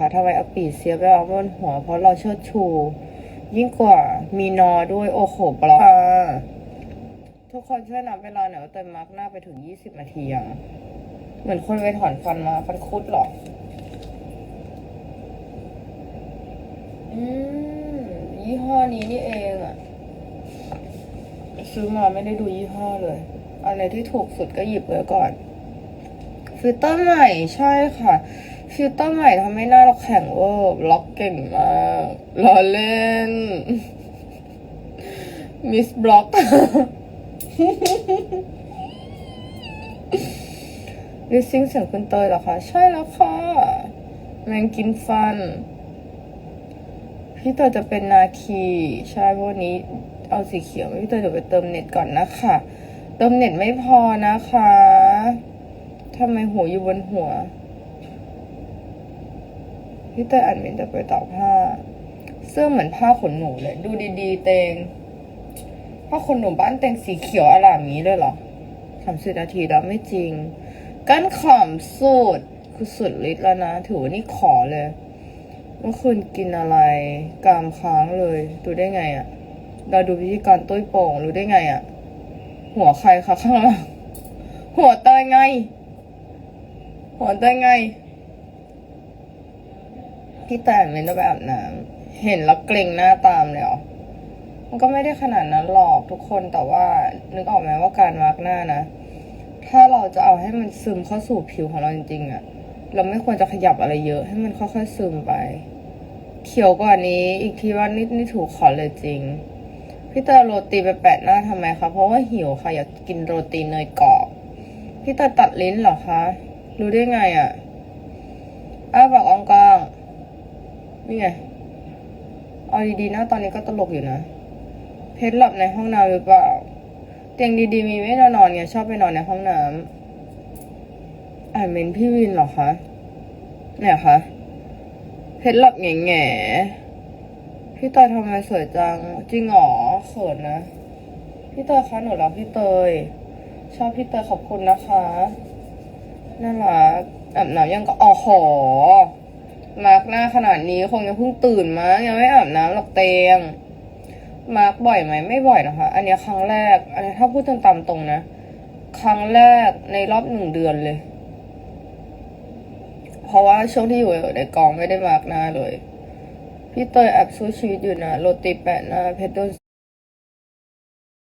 คะทำไมเอาปีเสียไปเอาบนหัว เพราะเราเชิดชู ยิ่งกว่ามีนอด้วยโอ้โหบล็อกทุกคนช่วยนับเวลาหน่อยว่าเต็มมาร์กหน้าไปถึง20นาทียังเหมือนคนไปถอนฟันมาฟันคุดหรออืมยี่ห้อนี้นี่เองอะซื้อมาไม่ได้ดูยี่ห้อเลยอะไรที่ถูกสุดก็หยิบไว้ก่อน ฟิลเตอร์ใหม่ใช่ค่ะ ฟิลเตอร์ใหม่ทำให้หน้าเราแข็งเวอร์ล็อกเก่งมากล้อเล่น มิสบล็อก ลิซิงเสียงคุณเตยเหรอคะ ใช่แล้วค่ะ แมงกินฟัน พี่เตยจะเป็นนาคี ใช่เพราะวันนี้เอาสีเขียวพี่เตยเดี๋ยวไปเติมเน็ตก่อนนะคะ เติมเน็ตไม่พอนะคะทำไมหัวอยู่บนหัว พี่เตยอ่านเมนแต่ไปตอกผ้า เสื้อเหมือนผ้าขนหนูเลย ดูดีๆ เตงผ้าขนหนูบ้านเตงสีเขียวอลามนี้เลยเหรอสามสิบนาทีแล้วไม่จริง กั้นขำสุดคือสุดฤทธิ์แล้วนะ ถือว่านี่ขอเลยเมื่อคืนกินอะไร กามค้างเลยดูได้ไงอะเราดูพิธีกรตุ้ยโป่งรู้ได้ไงอะหัวใครคะข้างหลังหัวเตยไง หัวเตยไง พี่แต่งเลยต้องไปอาบน้ำเห็นแล้วเกรงหน้าตามเลยเหรอมันก็ไม่ได้ขนาดนั้นหรอกทุกคนแต่ว่า นึกออกไหมว่าการมาร์กหน้านะ ถ้าเราจะเอาให้มันซึมเข้าสู่ผิวของเราจริงๆอะเราไม่ควรจะขยับอะไรเยอะ ให้มันค่อยๆซึมไป เขียวกว่านี้ อีกทีว่านี่นี่ถูกขอเลยจริงพี่เตอร์โรตีไปแปะหน้าทำไมคะเพราะว่าหิวค่ะอยากกินโรตีเนยกรอบพี่เตอร์ตัดลิ้นเหรอคะ รู้ได้ไงอะ่ะอ้าปากอองกลาง นี่ไง เอาดีๆนะตอนนี้ก็ตลกอยู่นะ เพชรหลับในห้องน้ำหรือเปล่า เตียงดีๆมีไม่นอนนอนไงชอบไปนอนในห้องน้ำอ่านเมนพี่วินเหรอคะเนี่ยคะ เพชรหลับแง่แง่พี่เตยทำไมสวยจัง จริงเหรอเขินนะ พี่เตยคะหนูรักพี่เตย ชอบพี่เตยขอบคุณนะคะน่ารักอาบน้ำยังก็อ๋อหอ มาร์กหน้าขนาดนี้คงยังเพิ่งตื่นมายังไม่อาบน้ำหรอกเตียงมาร์กบ่อยไหมไม่บ่อยนะคะ อันนี้ครั้งแรก อันนี้ถ้าพูดตามตรงนะ ครั้งแรกในรอบหนึ่งเดือนเลย เพราะว่าช่วงที่อยู่ในกองไม่ได้มาร์กหน้าเลย พี่เตยแอบสู้ชีวิตอยู่นะโรตีแปะหน้าเพชรโดน